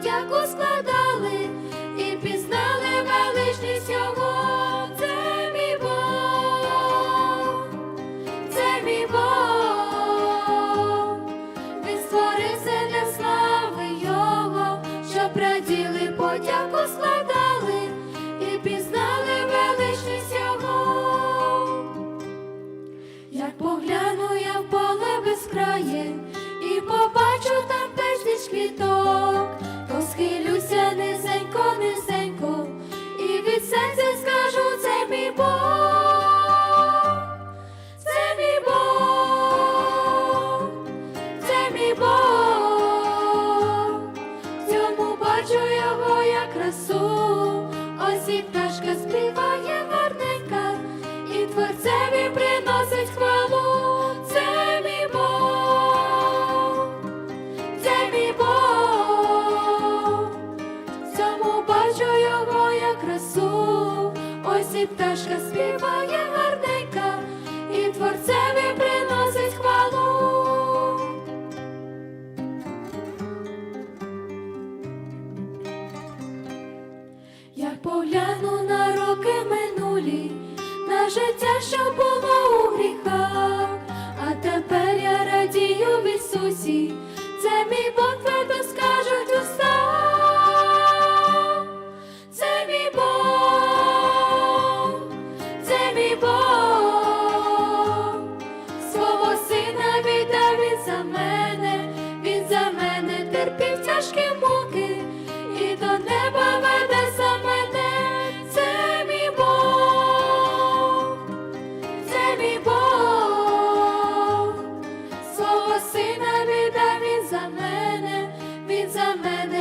подяку складали і пізнали величність його. Це мій Бог, це мій Бог, він створився для слави Його, щоб раділи, подяку складали і пізнали величність Його. Як погляну я в поле безкрає і побачу там безліч квіток, красу, ось і пташка співає гарненька, і творцеві приносить хвалу. Як погляну на роки минулі, на життя, що було у гріхах, а тепер я радію в Ісусі, це мій Бог. Muhammeden